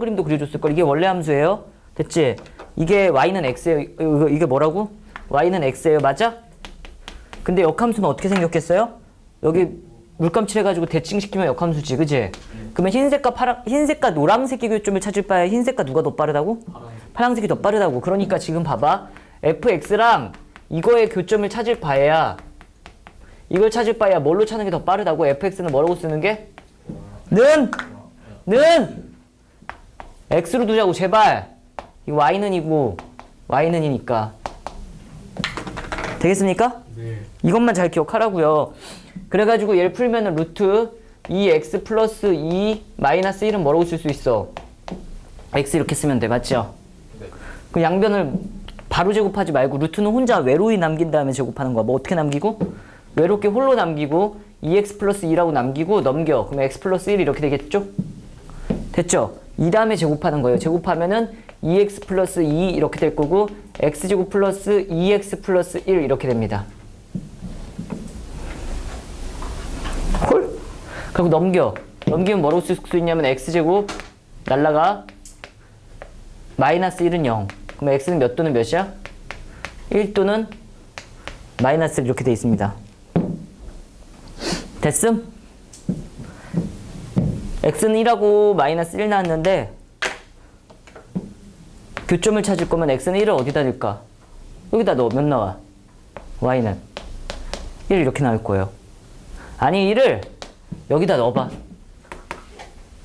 그림도 그려줬을 걸. 이게 원래 함수예요. 됐지? 이게 y는 x예요. 이거, 이게 뭐라고? y는 x예요. 맞아? 근데 역함수는 어떻게 생겼겠어요? 여기 물감 칠해가지고 대칭시키면 역함수지, 그지? 그러면 흰색과 파랑, 흰색과 노란색의 교점을 찾을 바에 흰색과 누가 더 빠르다고? 파란색이 더 빠르다고. 그러니까 지금 봐봐. fx랑 이거의 교점을 찾을 바에야 이걸 찾을 바에야 뭘로 찾는 게 더 빠르다고? fx는 뭐라고 쓰는 게? 는! 는! X로 두자고, 제발! 이 y는 이고, y는 이니까. 되겠습니까? 네. 이것만 잘 기억하라고요. 그래가지고 얘를 풀면은 루트 2x 플러스 2 마이너스 1은 뭐라고 쓸 수 있어? x 이렇게 쓰면 돼. 맞죠? 네. 그 양변을 바로 제곱하지 말고 루트는 혼자 외로이 남긴 다음에 제곱하는 거야. 뭐 어떻게 남기고? 외롭게 홀로 남기고 2x 플러스 2라고 남기고 넘겨. 그럼 x 플러스 1 이렇게 되겠죠? 됐죠? 이 다음에 제곱하는 거예요. 제곱하면은 2x 플러스 2 이렇게 될 거고 x제곱 플러스 2x 플러스 1 이렇게 됩니다. 콜? 그리고 넘겨. 넘기면 뭐라고 쓸 수 있냐면 x제곱 날라가 마이너스 1은 0. 그럼 x는 몇 또는 몇이야? 1 또는 마이너스 1 이렇게 돼 있습니다. 됐음? X는 1하고 마이너스 1 나왔는데 교점을 찾을 거면 x는 1을 어디다 넣을까? 여기다 넣어. 몇 나와? y는 1 이렇게 나올 거예요. 아니 1을 여기다 넣어봐.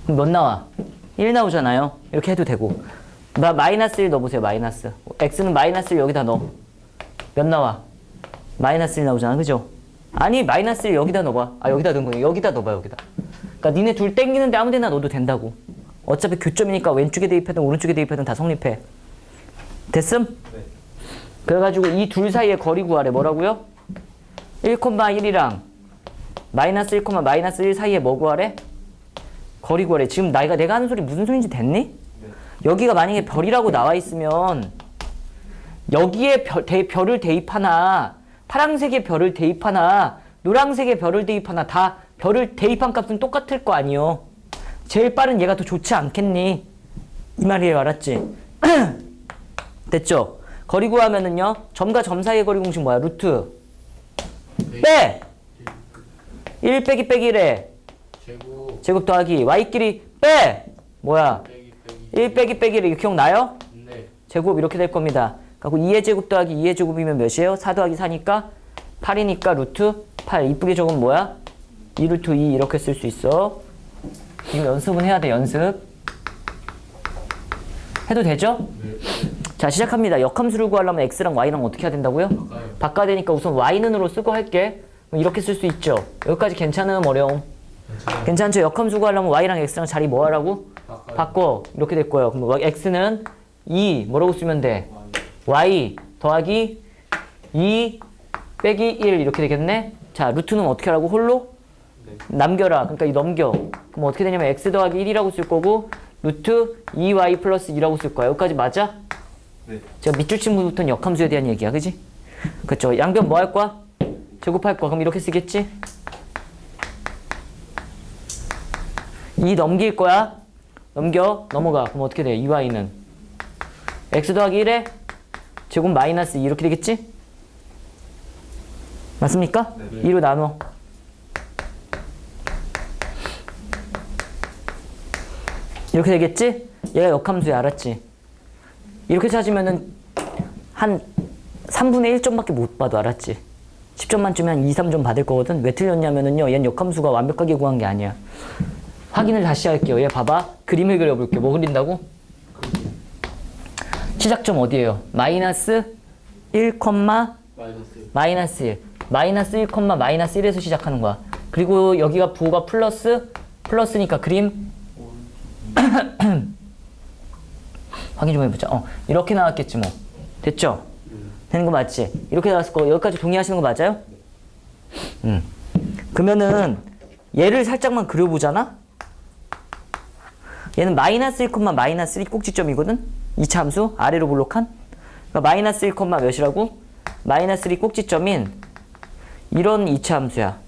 몇 나와? 1 나오잖아요. 이렇게 해도 되고. 마, 마이너스 1 넣어보세요. 마이너스. x는 마이너스 1 여기다 넣어. 몇 나와? 마이너스 1 나오잖아. 그죠? 아니 마이너스 1 여기다 넣어봐. 아 여기다 넣은 거예요. 여기다 넣어봐 여기다. 그러니까 니네 둘 땡기는데 아무 데나 넣어도 된다고. 어차피 교점이니까 왼쪽에 대입하든 오른쪽에 대입하든 다 성립해. 됐음? 네. 그래가지고 이 둘 사이의 거리 구하래. 뭐라고요? 1,1이랑 마이너스 1, 마이너스 1 사이에 뭐 구하래? 거리 구하래. 지금 나이가 내가 하는 소리 무슨 소리인지 됐니? 네. 여기가 만약에 별이라고 나와 있으면 여기에 별, 대, 별을 대입하나 파란색의 별을 대입하나 노란색의 별을 대입하나 다 별을 대입한 값은 똑같을 거 아니요. 제일 빠른 얘가 더 좋지 않겠니? 이 말이에요. 알았지? 됐죠? 거리 구하면은요. 점과 점 사이의 거리 공식 뭐야? 루트. 빼! 1 빼기 빼기 1에 제곱 제곱 더하기 y끼리 빼! 뭐야? 빼기 빼기 1 빼기 빼기 1 이거 기억나요? 네. 제곱 이렇게 될 겁니다. 그리고 2의 제곱 더하기 2의 제곱이면 몇이에요? 4 더하기 4니까 8이니까 루트 8. 이쁘게 적으면 뭐야? 2 루트 2 이렇게 쓸 수 있어. 이거 연습은 해야 돼, 연습. 해도 되죠? 네. 자, 시작합니다. 역함수를 구하려면 x랑 y랑 어떻게 해야 된다고요? 바꿔야 되니까 우선 y는으로 쓰고 할게. 이렇게 쓸 수 있죠. 여기까지 괜찮음, 어려움? 괜찮죠? 역함수 구하려면 y랑 x랑 자리 뭐 하라고? 바꿔. 이렇게 될 거예요. 그럼 x는 2 뭐라고 쓰면 돼? y 더하기 2 빼기 1 이렇게 되겠네. 자, 루트는 어떻게 하라고? 홀로 네. 남겨라. 그러니까 이 넘겨. 그럼 어떻게 되냐면 x 더하기 1이라고 쓸 거고 루트 2y 플러스 2라고 쓸 거야. 여기까지 맞아? 네. 제가 밑줄 친구부터는 역함수에 대한 얘기야. 그지? 그쵸. 양변 뭐 할 거야? 제곱할 거야. 그럼 이렇게 쓰겠지? 2 넘길 거야. 넘겨. 넘어가. 그럼 어떻게 돼? 2y는 x 더하기 1에 제곱 마이너스 2 이렇게 되겠지? 맞습니까? 네. 2로 나눠. 이렇게 되겠지? 얘가 역함수야. 알았지? 이렇게 찾으면은 한 3분의 1점밖에 못 봐도 알았지? 10점 만점에 한 2, 3점 받을 거거든? 왜 틀렸냐면은요, 얘는 역함수가 완벽하게 구한 게 아니야. 확인을 다시 할게요. 얘 봐봐. 그림을 그려볼게요. 뭐 그린다고? 시작점 어디예요? 마이너스 1, 마이너스 마이너스 1. 마이너스 1, 마이너스 1에서 시작하는 거야. 그리고 여기가 부호가 플러스, 플러스니까 그림 확인 좀 해보자. 어, 이렇게 나왔겠지 뭐. 됐죠? 되는 거 맞지? 이렇게 나왔을 거 여기까지 동의하시는 거 맞아요? 음. 그러면은 얘를 살짝만 그려보잖아? 얘는 마이너스 1, 마이너스 1 꼭지점이거든? 이차 함수 아래로 볼록한 그러니까 마이너스 1, 몇이라고? 마이너스 1이 꼭지점인 이런 이차 함수야.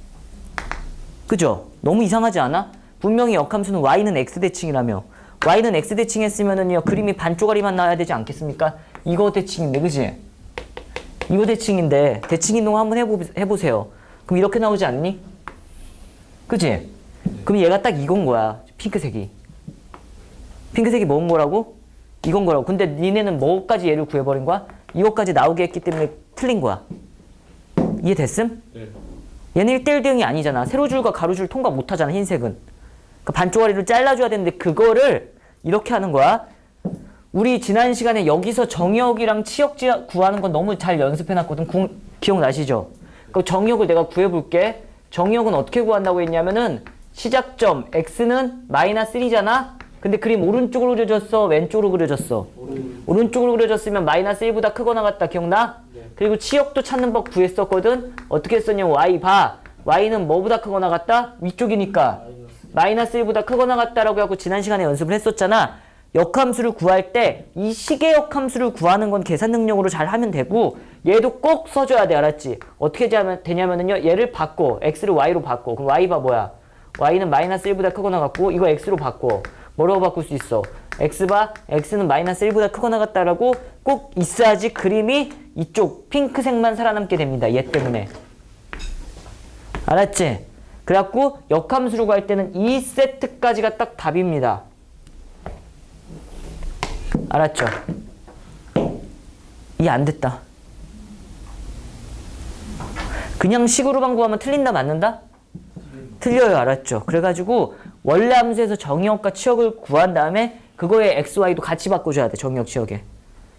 그죠? 너무 이상하지 않아? 분명히 역함수는 y는 x 대칭이라며 y는 x 대칭 했으면은요 그림이 반쪽짜리만 나와야 되지 않겠습니까? 이거 대칭인데 그지? 이거 대칭인데 대칭 이동 한번 해보, 해보세요. 그럼 이렇게 나오지 않니? 그지? 그럼 얘가 딱 이건 거야 핑크색이. 핑크색이 뭔 거라고? 이건 거라고. 근데 니네는 뭐까지 얘를 구해버린 거야? 이거까지 나오게 했기 때문에 틀린 거야. 이해됐음? 네. 얘는 1대1 대응이 아니잖아. 세로줄과 가로줄 통과 못 하잖아, 흰색은. 그러니까 반쪽짜리를 잘라줘야 되는데 그거를 이렇게 하는 거야. 우리 지난 시간에 여기서 정역이랑 치역 지- 구하는 건 너무 잘 연습해놨거든. 구- 기억나시죠? 그 정역을 내가 구해볼게. 정역은 어떻게 구한다고 했냐면은 시작점 x는 마이너스 1이잖아. 근데 그림 오른쪽으로 그려졌어, 왼쪽으로 그려졌어. 오른 오른쪽으로 그려졌으면 마이너스 1보다 크거나 같다 기억나? 네. 그리고 치역도 찾는 법 구했었거든 어떻게 했었냐면 y 봐 y는 뭐보다 크거나 같다? 위쪽이니까 마이너스 1보다 크거나 같다라고 하고 지난 시간에 연습을 했었잖아. 역함수를 구할 때 이 식의 역함수를 구하는 건 계산 능력으로 잘 하면 되고 얘도 꼭 써줘야 돼. 알았지? 어떻게 되냐면은요 얘를 바꿔. x를 y로 바꿔. 그럼 y 봐 뭐야? y는 마이너스 1보다 크거나 같고 이거 x로 바꿔. 뭐라고 바꿀 수 있어? x바 x는 마이너스 1보다 크거나 같다라고 꼭 있어야지 그림이 이쪽 핑크색만 살아남게 됩니다. 얘 때문에. 알았지? 그래갖고 역함수로 갈 때는 이 세트까지가 딱 답입니다. 알았죠? 이해 안 됐다. 그냥 식으로만 구하면 틀린다 맞는다? 틀려요 알았죠? 그래가지고 원래 함수에서 정의역과 치역을 구한 다음에 그거에 x, y도 같이 바꿔줘야 돼 정의역 치역에.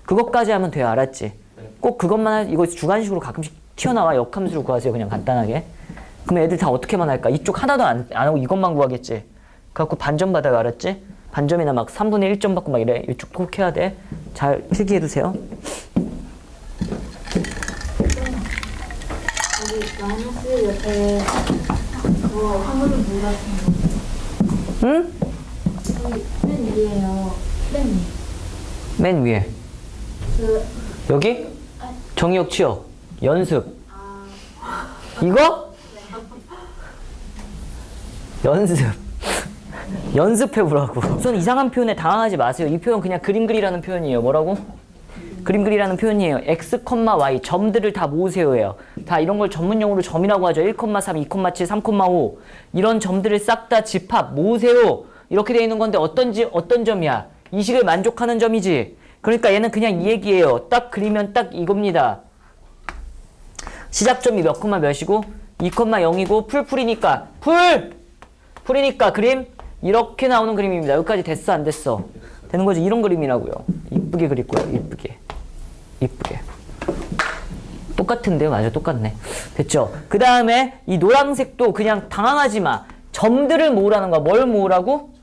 그것까지 하면 돼요 알았지? 꼭 그것만 할 이거 주관식으로 가끔씩 튀어나와 역함수를 구하세요 그냥 간단하게 그럼 애들 다 어떻게만 할까? 이쪽 하나도 안, 안 하고 이것만 구하겠지. 그래갖고 반점 받아요 알았지? 반점이나 막 3분의 1점 받고 막 이래. 이쪽 꼭 해야 돼 잘 필기해두세요. 여기 마이너스 옆에 뭐 화물은 물 같은 거 응? 여기 맨 위에요 맨 위. 맨 위에 그 여기? 정의역 치역 연습. 이거 연습. 연습해 보라고. 우선 이상한 표현에 당황하지 마세요. 이 표현 그냥 그림 그리라는 표현이에요. 뭐라고? 그림 그리라는 표현이에요. X, y 점들을 다 모으세요예요. 다 이런 걸 전문 용어로 점이라고 하죠. 1,3, 2,7, 3,5 이런 점들을 싹 다 집합 모으세요. 이렇게 돼 있는 건데 어떤 지 어떤 점이야? 이 식을 만족하는 점이지. 그러니까 얘는 그냥 이 얘기예요. 딱 그리면 딱 이겁니다. 시작점이 몇 콤마 몇이고? 2,0이고 풀풀이니까. 풀 풀이니까 그림 이렇게 나오는 그림입니다. 여기까지 됐어 안 됐어? 되는 거지 이런 그림이라고요. 이쁘게 그릴 거예요. 이쁘게 이쁘게 똑같은데요, 맞아 똑같네. 됐죠? 그 다음에 이 노란색도 그냥 당황하지 마. 점들을 모으라는 거야. 뭘 모으라고?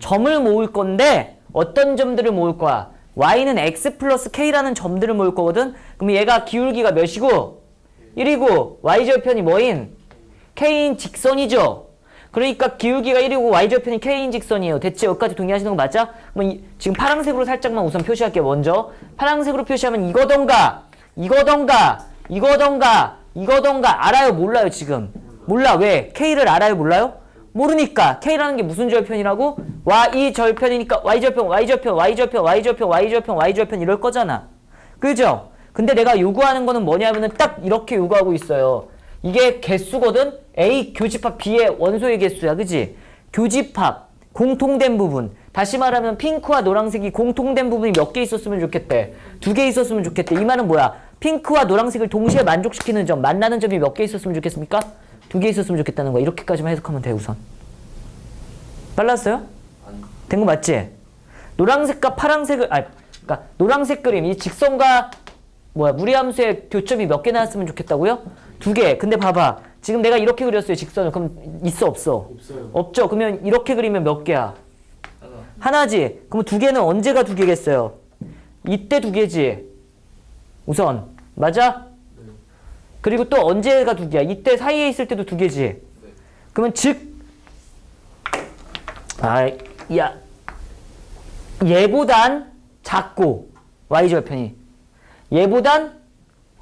점을 모을 건데 어떤 점들을 모을 거야? y는 x 플러스 k라는 점들을 모을 거거든. 그럼 얘가 기울기가 몇이고 1이고 y절편이 뭐인? k인 직선이죠. 그러니까 기울기가 1이고 y절편이 k인 직선이에요. 됐지? 여기까지 동의하시는 거 맞아? 그럼 이- 지금 파란색으로 살짝만 우선 표시할게요. 먼저 파란색으로 표시하면 이거던가 이거던가 이거던가 이거던가 알아요? 몰라요? 지금 몰라. 왜? k를 알아요? 몰라요? 모르니까 k라는 게 무슨 절편이라고? y 절편이니까 y 절편, y 절편, y 절편, y 절편, y 절편, y 절편 이럴 거잖아. 그죠? 근데 내가 요구하는 거는 뭐냐면은 딱 이렇게 요구하고 있어요. 이게 개수거든? A 교집합 B의 원소의 개수야. 그지? 교집합, 공통된 부분. 다시 말하면 핑크와 노란색이 공통된 부분이 몇 개 있었으면 좋겠대. 두 개 있었으면 좋겠대. 이 말은 뭐야? 핑크와 노란색을 동시에 만족시키는 점, 만나는 점이 몇 개 있었으면 좋겠습니까? 두 개 있었으면 좋겠다는 거야. 이렇게까지만 해석하면 돼, 우선. 빨랐어요? 된 거 맞지? 노란색과 파란색을, 아, 그니까 노란색 그림, 이 직선과 뭐야 무리함수의 교점이 몇 개 나왔으면 좋겠다고요? 두 개. 근데 봐봐. 지금 내가 이렇게 그렸어요. 직선을. 그럼 있어 없어? 없어요. 없죠. 그러면 이렇게 그리면 몇 개야? 하나. 하나지. 그럼 두 개는 언제가 두 개겠어요? 이때 두 개지. 우선 맞아? 그리고 또 언제가 두 개야? 이때 사이에 있을 때도 두 개지. 그러면 즉, 아, 야, 얘보단 작고 y 절편이 얘보단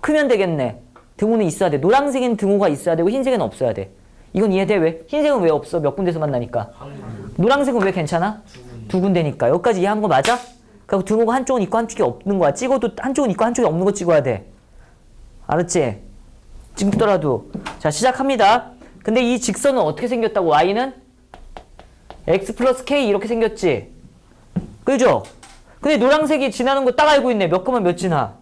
크면 되겠네. 등호는 있어야 돼. 노란색엔 등호가 있어야 되고 흰색은 없어야 돼. 이건 이해돼 왜? 흰색은 왜 없어? 몇 군데서 만나니까. 한 노란색은 왜 괜찮아? 두 군데니까 여기까지 이해한 거 맞아? 그리고 등호가 한쪽은 있고 한쪽이 없는 거야 찍어도 한쪽은 있고 한쪽이 없는 거 찍어야 돼 알았지? 찍더라도 자 시작합니다 근데 이 직선은 어떻게 생겼다고 y는 x 플러스 k 이렇게 생겼지 그죠? 근데 노란색이 지나는 거 딱 알고 있네 몇 컴마 몇 지나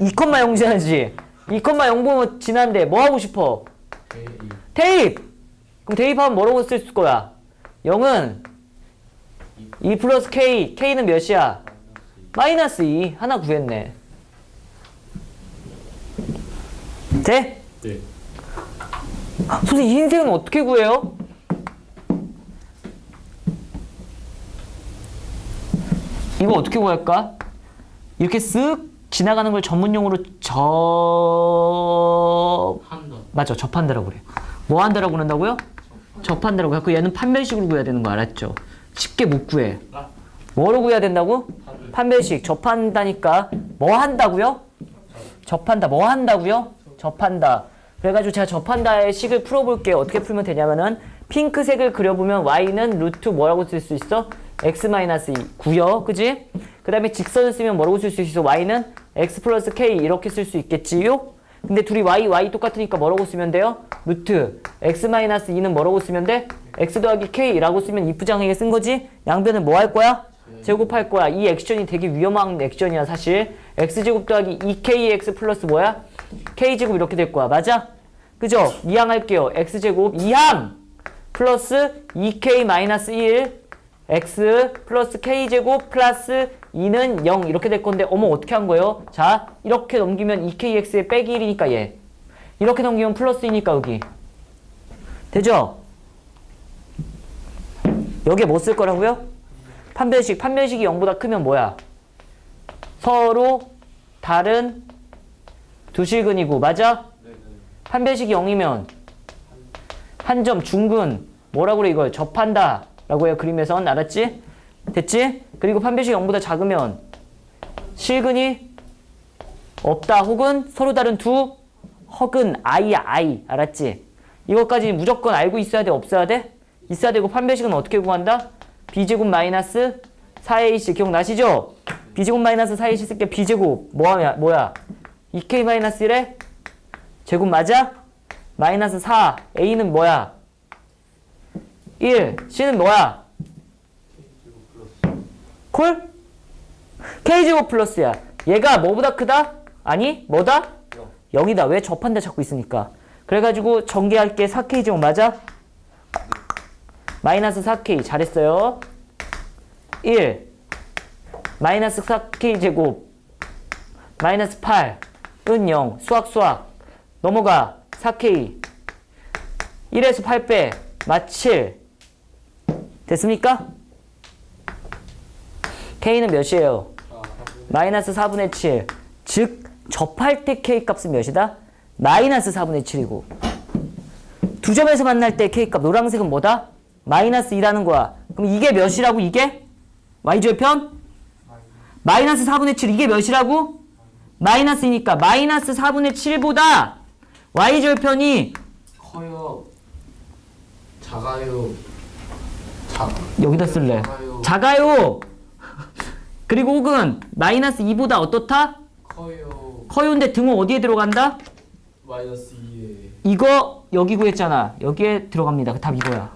2컴마 0 지나지 2컴마 0 보면 지난데 뭐 하고 싶어? 대입! 그럼 대입하면 뭐라고 쓸 거야? 0은 2 플러스 k, k는 몇이야? 마이너스 2 하나 구했네 돼? 네. 선생님 이 흰색은 어떻게 구해요? 이거 어떻게 구할까? 이렇게 쓱 지나가는 걸 전문용어로 접... 맞죠 접한다라고 그래요 뭐 한다라고 그런다고요? 접한다라고 해서 얘는 판별식으로 구해야 되는 거 알았죠? 쉽게 못 구해 아. 뭐로 구해야 된다고? 판별식 접한다니까 뭐 한다고요? 접한다 뭐 한다고요? 접한다 그래가지고 제가 접한다의 식을 풀어볼게요 어떻게 풀면 되냐면은 핑크색을 그려보면 y는 루트 뭐라고 쓸 수 있어? x 마이너스 2 9요 그지? 그 다음에 직선을 쓰면 뭐라고 쓸 수 있어? y는 x 플러스 k 이렇게 쓸 수 있겠지요? 근데 둘이 y, y 똑같으니까 뭐라고 쓰면 돼요? 루트 x 마이너스 2는 뭐라고 쓰면 돼? x 더하기 k라고 쓰면 이쁘장하게 쓴 거지? 양변은 뭐 할 거야? 제곱할 거야. 이 액션이 되게 위험한 액션이야 사실. x제곱 더하기 2kx 플러스 뭐야? k제곱 이렇게 될 거야. 맞아? 그죠? 2항 할게요. x제곱 2항 플러스 2k 마이너스 1 x 플러스 k제곱 플러스 2는 0 이렇게 될 건데 어머 어떻게 한 거예요? 자 이렇게 넘기면 2kx에 빼기 1이니까 얘 이렇게 넘기면 플러스 2니까 여기 되죠? 여기에 뭐 쓸 거라고요? 판별식 판별식이 0보다 크면 뭐야? 서로 다른 두 실근이고 맞아? 판별식이 0이면 한 점 중근 뭐라고 그래 이걸 접한다 라고 해요 그림에선 알았지? 됐지? 그리고 판별식이 0보다 작으면 실근이 없다 혹은 서로 다른 두 허근 아이야 아이 알았지? 이것까지 무조건 알고 있어야 돼 없어야 돼? 있어야 되고 판별식은 어떻게 구한다? b제곱 마이너스 4ac 기억나시죠? b제곱 마이너스 4ac 쓸게 b제곱 뭐야 뭐야 2k 마이너스 1에 제곱 맞아? 마이너스 4 a는 뭐야? 1 c는 뭐야? 콜? k제곱 플러스야. 얘가 뭐보다 크다? 아니 뭐다? 0 이다. 왜 접한다 찾고 있으니까. 그래가지고 전개할 게. 4k제곱 맞아? 마이너스 4k 잘했어요. 1 마이너스 4k 제곱. 마이너스 8은 0 수학 수학. 넘어가. 4k 1에서 8 빼, 마7 됐습니까? K는 몇이에요? 마이너스 4분의 7. 즉 접할 때 k 값은 몇이다? 마이너스 4분의 7이고 두 점에서 만날 때 k 값 노란색은 뭐다? 마이너스 2라는 거야. 그럼 이게 몇이라고 이게? y절편? 마이너스 4분의 7 이게 몇이라고? 마이너스이니까 마이너스 4분의 7보다 y절편이 커요. 작아요. 작. 여기다 쓸래. 작아요. 그리고 혹은 마이너스 2보다 어떻다? 커요. 커요인데 등호 어디에 들어간다? 마이너스 2에 이거 여기 구했잖아. 여기에 들어갑니다. 그 답 이거야.